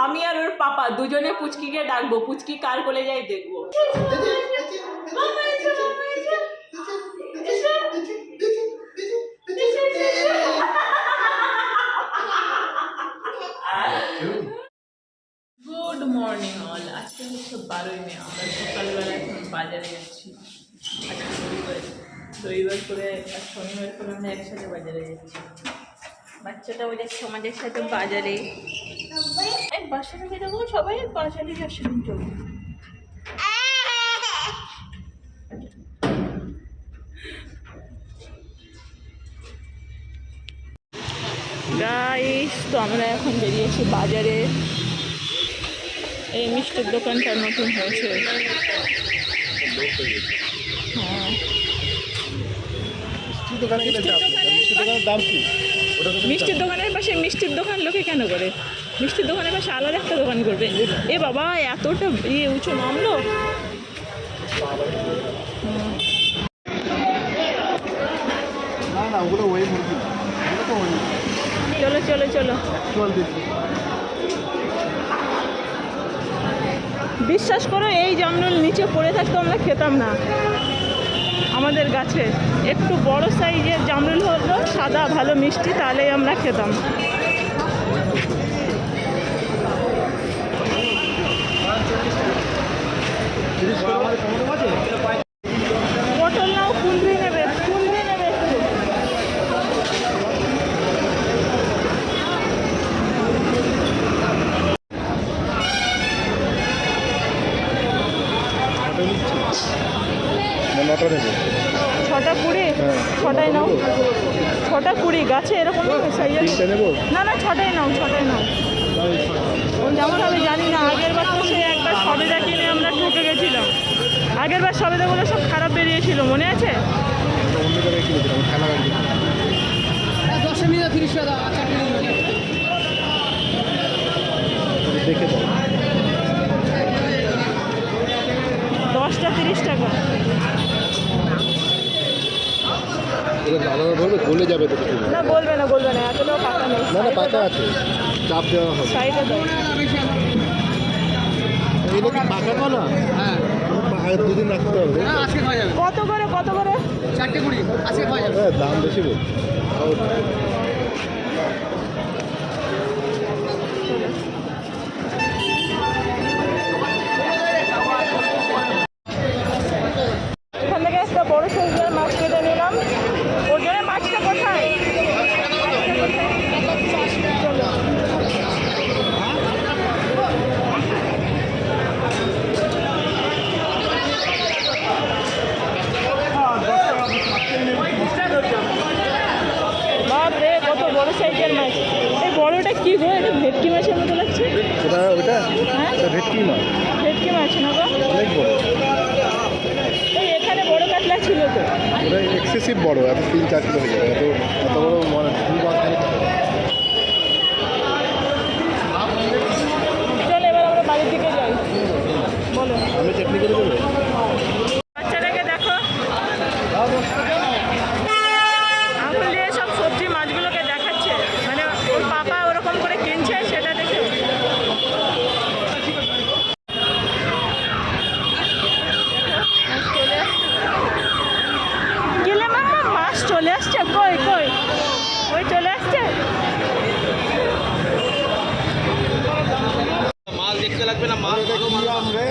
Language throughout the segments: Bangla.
আমি আর ওর পাপা দুজনে পুচকিকে ডাকবো, পুচকি কার কোলে যাই দেখব। গুড মর্নিং অল আজকে হচ্ছে বারোই মে, আমরা সকালবেলা এখন বাজারে যাচ্ছি। আজকে রবিবার রবিবার করে আর শনিবার করে আমরা একসাথে বাজারে যাচ্ছি। বাচ্চাটাও যাচ্ছে আমাদের সাথে বাজারে। বাসা থেকে যাব সবাই বাজারে যাচ্ছে কিন্তু। গাইস তো আমরা এখন বেরিয়েছি বাজারে। এই মিষ্টির দোকানটা নতুন হয়েছে। হ্যাঁ। দাম কি? মিষ্টির দোকানের পাশে মিষ্টির দোকান লোকে কেন করে? মিষ্টির দোকানের পাশে আলাদা একটা দোকান করবে। এ বাবা এতটা ইয়ে উঁচু মামলো। না না ওগুলো ওই মুরগি না ওগুলো তো ওই চলো চলো চলো। বিশ্বাস করো এই জামরুল নিচে পড়ে থাকতো আমরা খেতাম না। আমাদের গাছে। একটু বড় সাইজের জামরুল হলো সাদা ভালো মিষ্টি তাহলেই আমরা খেতাম। নাও। ছটা কুড়ি গাছে এরকম না না ছটাই নাও ছটাই নাও। যেমন আমি জানি না আগের বার তো সে একবার সবেদা কিনে আমরা ঠকে গেছিলাম। আগের বার সবেদাগুলো সব খারাপ বেরিয়েছিল মনে আছে? ওটা অন্য জায়গায় কিনেছিলাম খেলা গাড়ি দশে মিনিট তিরিশ টাকা চারটে দেখে দাও দশটা তিরিশ টাকা এটা আলাদা ধরবে গলে যাবে তো কিছু। না বলবে না বলবে না এতটাও পাতা নেই। না না পাতা আছে। চাপ দেওয়া হবে। সাইডে দাও এটা কি পাকা কলা হ্যাঁ। দুদিন রাখতে হবে। না আজকে খাওয়া যাবে। কত করে কত করে? চারটে কুড়ি আজকে খাওয়া যাবে। হ্যাঁ দাম বেশি বল বড় এত তিন চার কিলো হয়ে যাবে এত এত বড় মানে দুই মাছ ধরে খেতে হবে। চল এবার আমরা বাড়ির দিকে যাই বলো আমি চাটনি করে দেবো বাচ্চাটাকে দেখো আঙুল দিয়ে সব সবজি মাছগুলোকে দেখাচ্ছে মানে ওর পাপা ওরকম করে কিনছে সেটা দেখে গেলে মামা মাছ চলে আসছে কই কই ওই চলে আসছে মাল দেখতে লাগবে না মাল ভালো মাল আমরা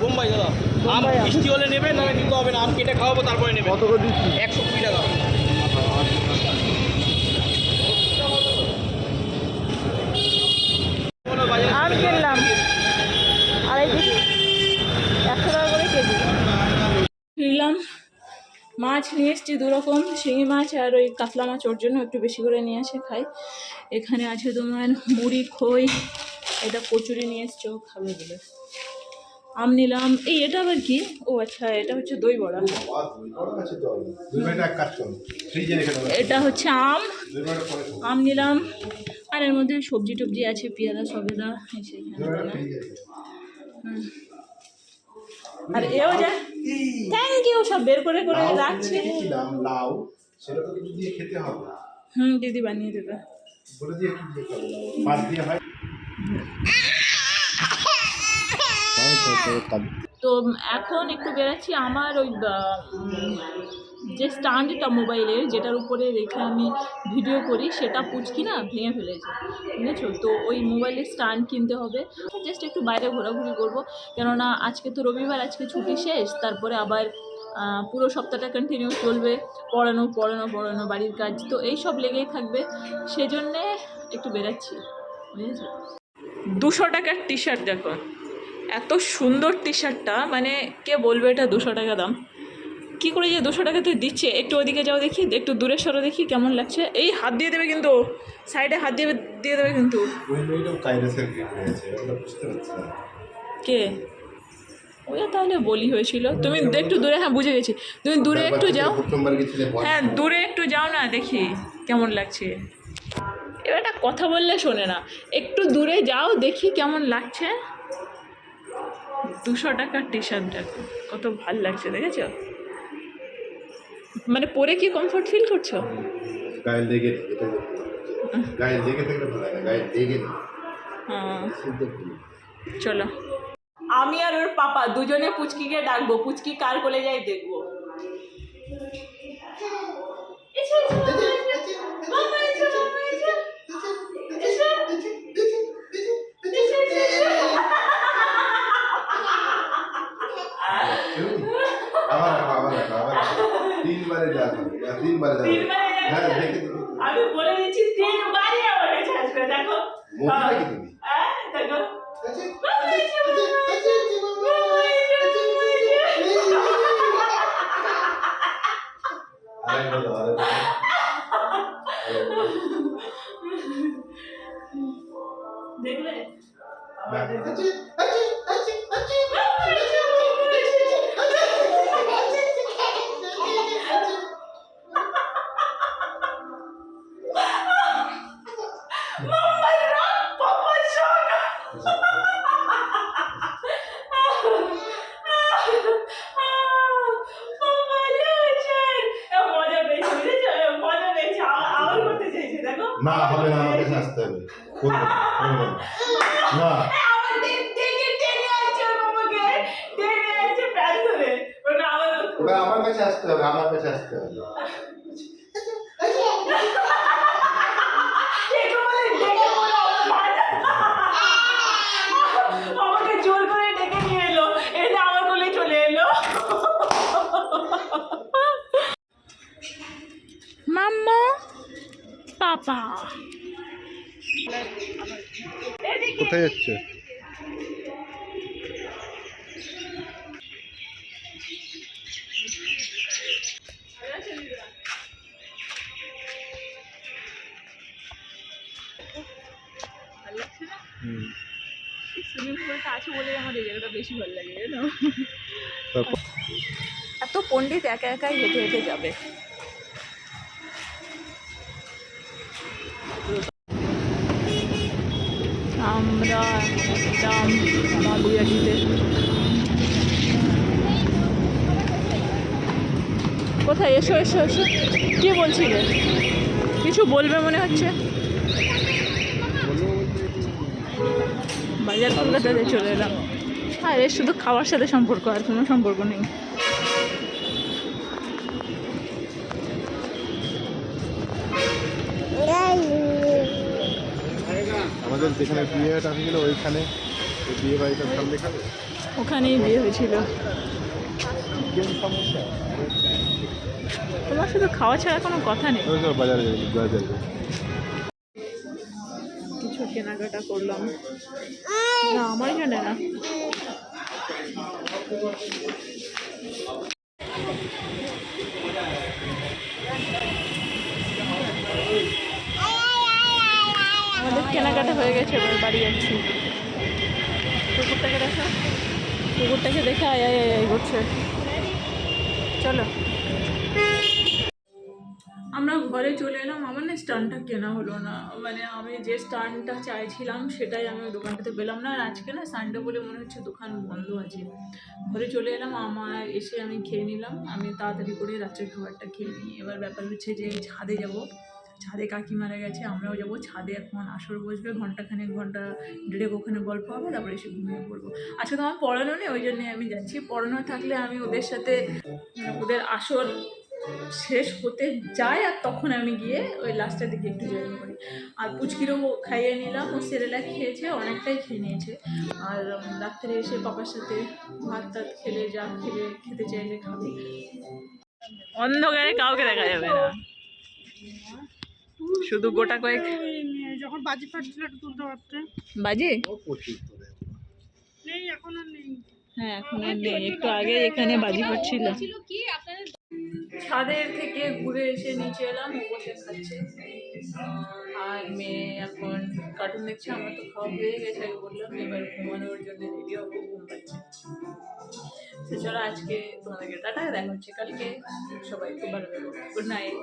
বোম্বাই দাদা আম বোম্বাই আম। মিষ্টি না নিতে হবে না আম কেটে খাওয়াবো তারপরে নেবে। কত করে দিচ্ছি? একশো কুড়ি টাকা। আম কিনলাম। আড়াই কেজি। একশো টাকা করে কেজি। কিনলাম মাছ নিয়ে এসছি দু রকম শিঙি মাছ আর ওই কাতলা মাছ ওর জন্য একটু বেশি করে নিয়ে আসে খাই। এখানে আছে তোমার মুড়ি খই এটা কচুরি নিয়ে এসছে খাবে বলে। আম নিলাম। এই এটা আবার কি? ও আচ্ছা এটা হচ্ছে দই বড়া। এটা হচ্ছে আম। আম নিলাম। আর এর মধ্যে সবজি টবজি আছে পেয়ারা সবেদা। আর এও যা। থ্যাংক ইউ সব বের করে করে রাখছে। হুম দিদি বানিয়ে দেবে। বলে দিয়ে কি দিয়ে খাব? মাছ দিয়ে হয়। তো এখন একটু বেরাচ্ছি আমার ওই যে স্ট্যান্ডটা মোবাইলের যেটার উপরে রেখে আমি ভিডিও করি সেটা পুচকি না ভেঙে ফেলেছে বুঝেছ? তো ওই মোবাইলের স্ট্যান্ড কিনতে হবে। জাস্ট একটু বাইরে ঘোরাঘুরি করব কেননা আজকে তো রবিবার আজকে ছুটি শেষ তারপরে আবার পুরো সপ্তাহটা কন্টিনিউ চলবে পড়ানো পড়ানো পড়ানো বাড়ির কাজ তো এই সব লেগেই থাকবে। সেজন্যে একটু বেরাচ্ছি বুঝেছ? দুশো টাকার টি শার্ট দেখো। এত সুন্দর টি শার্টটা মানে কে বলবে এটা দুশো টাকা দাম? কি করে যে দুশো টাকাতে দিচ্ছে? একটু ওদিকে যাও দেখি একটু দূরে সরো দেখি কেমন লাগছে? এই হাত দিয়ে দেবে কিন্তু সাইডে হাত দিয়ে দিয়ে দেবে কিন্তু। কে ওই তাহলে বলি হয়েছিল। তুমি একটু দূরে হ্যাঁ বুঝে গেছি। তুমি দূরে একটু যাও। হ্যাঁ দূরে একটু যাও না দেখি কেমন লাগছে। এবার একটা কথা বললে শোনে না। একটু দূরে যাও দেখি কেমন লাগছে। দুশো টাকার টি শার্টটা দেখো। কত ভালো লাগছে দেখেছ? মানে পরে কি কমফোর্ট ফিল করছ? গায়ে লেগে গায়ে লেগে থাকলে ভালো লাগে গায়ে লেগে নেই হ্যাঁ। চলো। আমি আর ওর পাপা দুজনে পুচকিকে ডাকবো পুচকি কার কোলে যাই দেখব। হবে আর তিনবারে যা হবে তিনবারে যাবে? হ্যাঁ ওটা আমার কাছে আসতে হবে, আমার কাছে আসতে হবে। আমাকে জোর করে ডেকে নিয়ে এলো এটা আমার কোলে চলে এলো। মাম্মা, পাপা। কোথায় যাচ্ছে হুম সুইমিং পুলটা আছে বলেই আমার এই জায়গাটা বেশি ভালো লাগে জানো তারপর এত পণ্ডিত একা একাই হেঁটে হেঁটে যাবে আমরা একদম মালুয়াটিতে কোথায়? এসো এসো এসো। কে বলছিলে? কিছু বলবে মনে হচ্ছে? বাজার কলকাতাতে চলে এলাম। আর এর শুধু খাওয়ার সাথে সম্পর্ক, আর কোনো সম্পর্ক নেই। আমাদের যেখানে বিয়েটা হয়েছিল ওইখানে বিয়ে বাড়িটার সামনে ওখানেই বিয়ে হয়েছিল। তোমার শুধু খাওয়া ছাড়া কোনো কথা নেই। বাজারে কিছু কেনাকাটা করলাম। না আমার জন্য না। আমাদের কেনাকাটা হয়ে গেছে, এবার বাড়ি যাচ্ছি। কুকুরটাকে দেখো। কুকুরটাকে দেখে, আয় আয় আয় করছে চলো। আমরা ঘরে চলে এলাম, আমার না স্টানটা কেনা হলো না। মানে আমি যে স্টানটা চাইছিলাম, সেটাই আমি দোকানটাতে পেলাম না। আর আজকে না সানডে বলে মনে হচ্ছে দোকান বন্ধ আছে। ঘরে চলে এলাম আমার এসে আমি খেয়ে নিলাম। আমি তাড়াতাড়ি করে রাত্রের খাবারটা খেয়ে নিই। এবার ব্যাপার হচ্ছে যে ছাদে যাব। ছাদে কাকি মারা গেছে আমরাও যাব ছাদে এখন। আসর বসবে ঘন্টাখানেক ঘণ্টা দেড়েক ওখানে গল্প হবে তারপরে এসে ঘুমিয়ে পড়ব। আজকে তো আমার পড়ানো নেই? ওই জন্যে আমি যাচ্ছি। পড়ানো থাকলে আমি ওদের সাথে ওদের আসর শেষ হতে যায় আর তখন আমি গিয়ে ওই লাস্টের দিকে একটু জয়েন করি। আর পুচকিরও খাইয়ে নিলাম ও সেরেলা খেয়েছে অনেকটাই খেয়ে নিয়েছে। আর রাত্রে এসে পাপার সাথে ভাত টাত খেলে যা খেলে খেতে চাইলে খাবে। অন্ধকারে কাউকে দেখা যাবে না। শুধু গোটা কয়েক যখন বাজি ফাটছিল একটু তুলতে পারতে বাজে? নেই এখন আর নেই। হ্যাঁ এখন আর নেই। একটু আগে এখানে বাজি পড়ছিল ছাদের থেকে ঘুরে এসে নিচে এলাম ও বসে খাচ্ছে আর মেয়ে এখন কার্টুন দেখছে আমার তো খাওয়া হয়ে গেছে আগে বললাম এবার ঘুমানোর জন্য রেডি হব ঘুম পাচ্ছে। তো চলো আজকে তোমাদেরকে টাটা দেখা হচ্ছে কালকে। সবাই খুব ভালো গুড নাইট